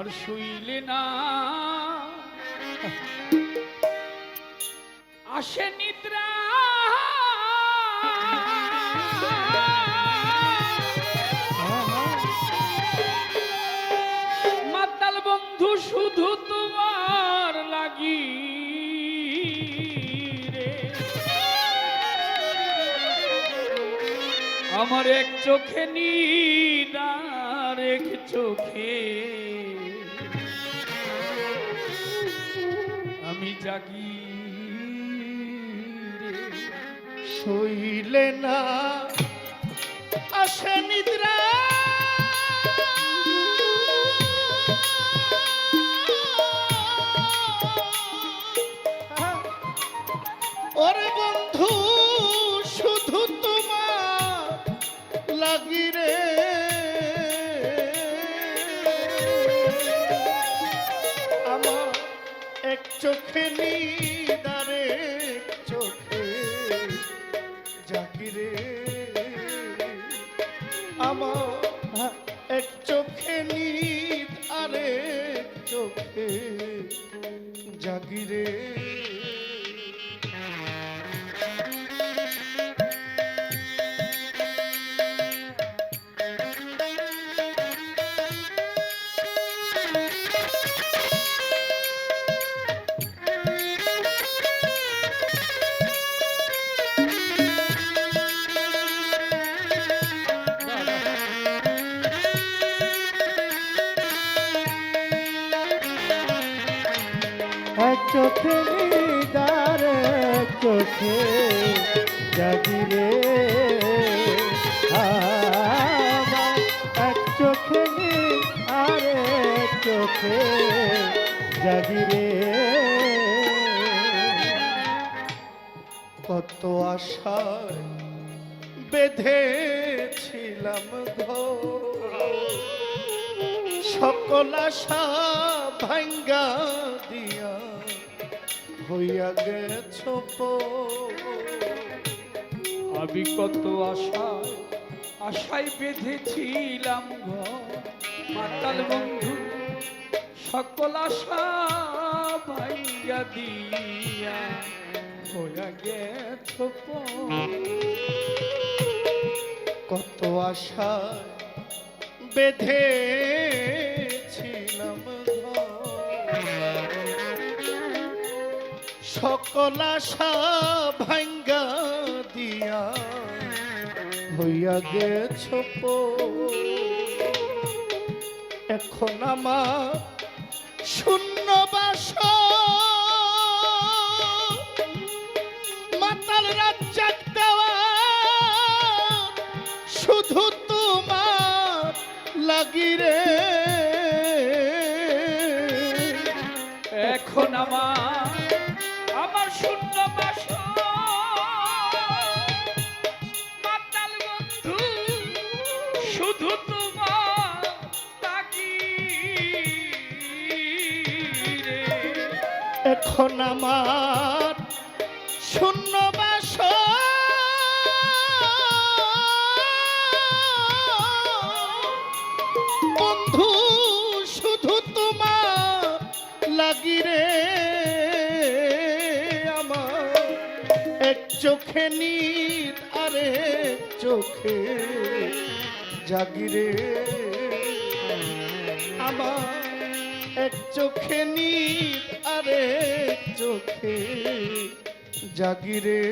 আর শুইলে না। আসে নিদ্রা। মাতাল বন্ধু, শুধু তোমার লাগি রে। আমার এক চোখে নিদার, এক চোখে রে। শুইলে না আসে নিদ্রা জাগিরে চোখে জাগিরে আমার এক চোখে আর চোখে জাগিরে কত আশায় বেঁধেছিলাম সকল আশা ভাঙ্গা হইয়া গেছ আমি কত আশায় আশায় বেঁধেছিলাম ঘর মাতাল বন্ধু, সকল আশা ভাইয়া দিয়া হইয়া গেছ কত আশা বেঁধেছিলাম সকল আশা ভাঙ্গা দিয়া হইয়া গেছ এখন আমার শূন্য বাস মাতাল রাজ্জাক দেওয়া শুধু তোমার লাগিরে এখন আমার এখন আমার শূন্য বাস বন্ধু, শুধু তোমার লাগিরে আমার এক চোখে নীল আরে চোখে জাগিরে আমার এক চোখে আরে চোখে জাগিরে।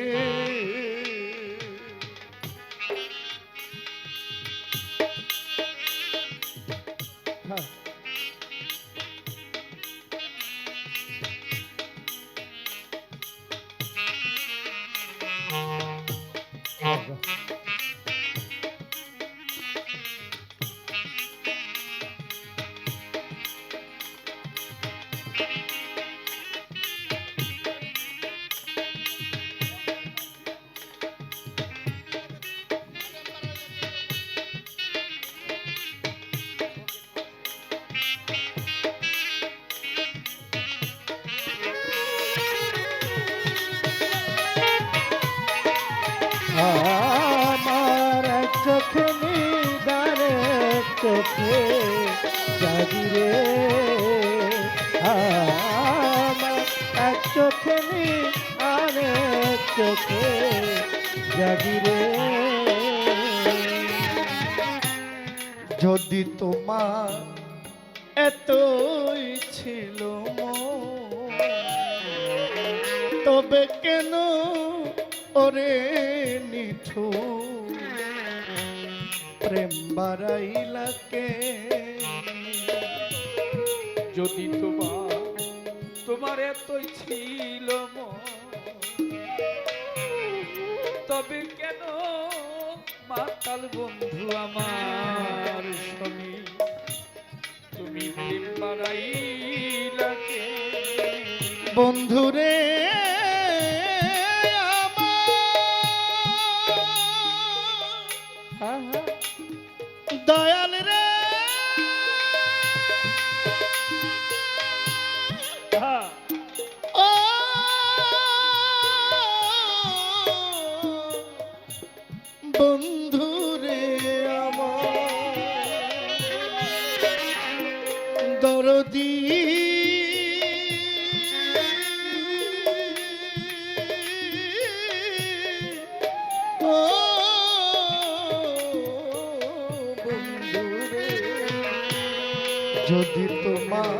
জাগিরে যদি তোমার এতই ছিল তবে কেন ওরে নিঠু? প্রেম বাড়াইলাকে যদি তোমার তোমার এতই ছিল মন, তবে কেন মাতাল বন্ধু আমার স্বামী? তুমি বাড়াইলাকে বন্ধুরে দয়াল রে যদি তোমার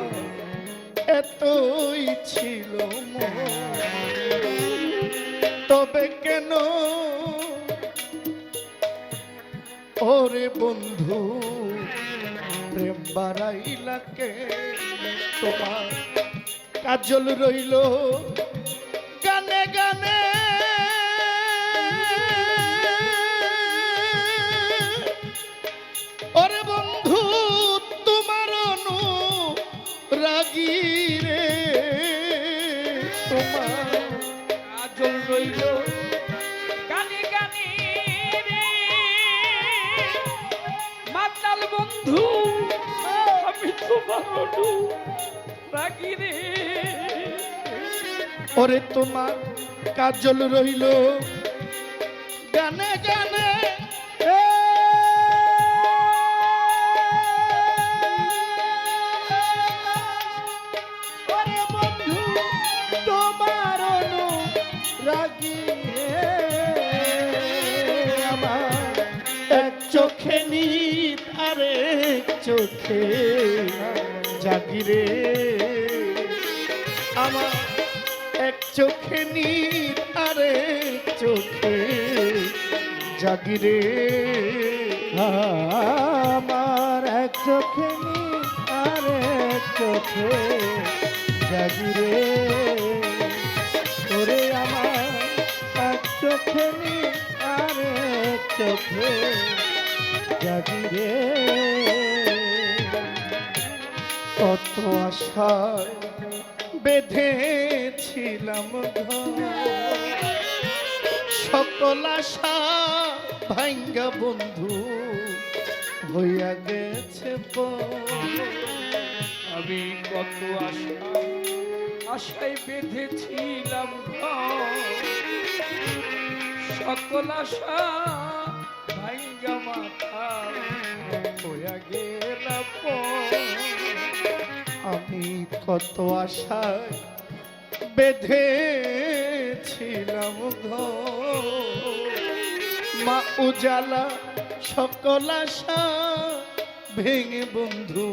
এতই ছিল তবে কেন? ওরে বন্ধু, প্রেম বাড়াইলাকে তোমার কাজল রইল গানে গানে। রাগি রে তোমার আজল রইল। গানে গানে রে মাতাল বন্ধু আমি তোমার রাগি রে। ওরে তোমার কাজল রইল। গানে গানে চোখে জাগিরে। আমার এক চোখে নীল আরেক চোখে জাগিরে। আমার এক চোখে আরেক চোখে জাগিরে। ওরে আমার এক চোখে নীল আরেক চোখে জাগিরে। কত আশায় বেঁধেছিলাম সকল আশা ভাঙ্গা বন্ধু হইয়া গেছে। আমি কত আশা আশায় বেঁধেছিলাম। সকল আশা ভাঙ্গা মাথা হইয়া গেলাম আমি কত আশায় বেঁধেছিলাম মা উজালা সকল আশা ভেঙে বন্ধু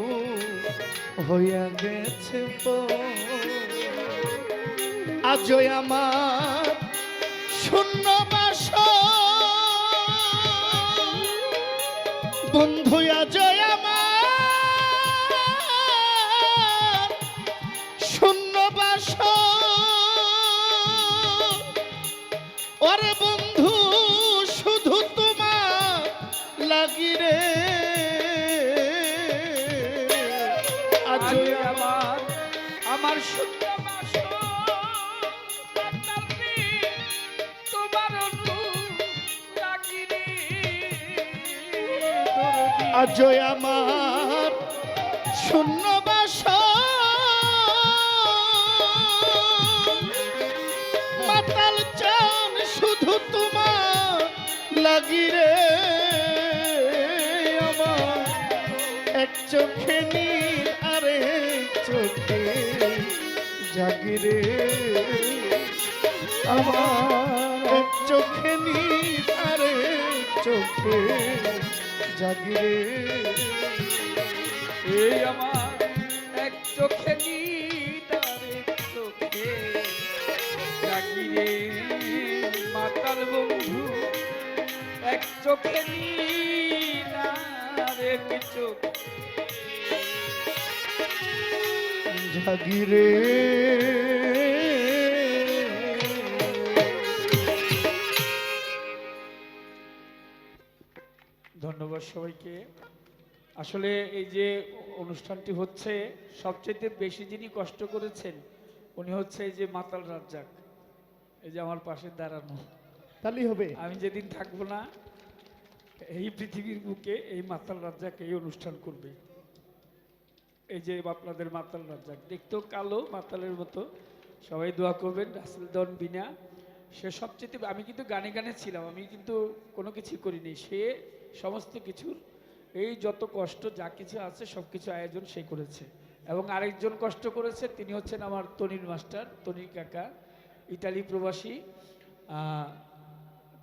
হইয়া গেছে আজই আমার শূন্য বাস বন্ধু আজই আমার শূন্য বাস ওরে বন্ধু শুধু তোমার লাগি রে। আমার আমার শূন্য আজই আমার শূন্য বাস মাতাল চান শুধু তোমার লাগি রে আমার। এক চোখে আরে চোখে জাগিরে আমার। এক চোখে নীল আরে চোখে জাগিরে এই আমার এক চোখে এক চোখে। জাগিরে মাতাল বন্ধু, এক চোখে নীল আর জাগিরে ধন্যবাদ সবাইকে। আসলে এই যে অনুষ্ঠানটি হচ্ছে সবচেয়ে বেশি যিনি কষ্ট করেছেন উনি হচ্ছে এই যে মাতাল রাজ্জাক। এই যে আমার পাশে দাঁড়ানো। তাহলেই হবে। আমি যেদিন থাকব না এই পৃথিবীর বুকে এই মাতাল রাজ্জাক এই অনুষ্ঠান করবে। এই যে আপনাদের মাতাল রাজ্জাক দেখতেও কালো মাতালের মতো। সবাই দোয়া করবেন রাসেল দন বিনা। সে সবচেয়ে আমি কিন্তু গানে গানে ছিলাম আমি কিন্তু কোনো কিছু করিনি। সে সমস্ত কিছুর। এই যত কষ্ট, যা কিছু আছে, সব কিছু আয়োজন সে করেছে। এবং আরেকজন কষ্ট করেছে, তিনি হচ্ছেন আমার তনির মাস্টার, তনির কাকা ইটালি প্রবাসী।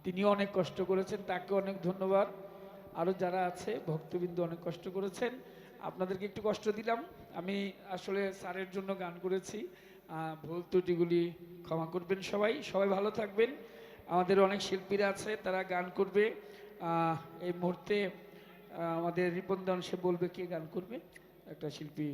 তিনিও অনেক কষ্ট করেছেন, তাকে অনেক ধন্যবাদ। আরও যারা আছে, ভক্তবৃন্দ অনেক কষ্ট করেছেন। আপনাদেরকে একটু কষ্ট দিলাম। আমি আসলে স্যারের জন্য গান করেছি। ভুল ত্রুটিগুলি ক্ষমা করবেন সবাই। সবাই ভালো থাকবেন। আমাদের অনেক শিল্পীরা আছে, তারা গান করবে। এই মুহূর্তে আমাদের রিপন দান সে বলবে কে গান করবে? একটা শিল্পী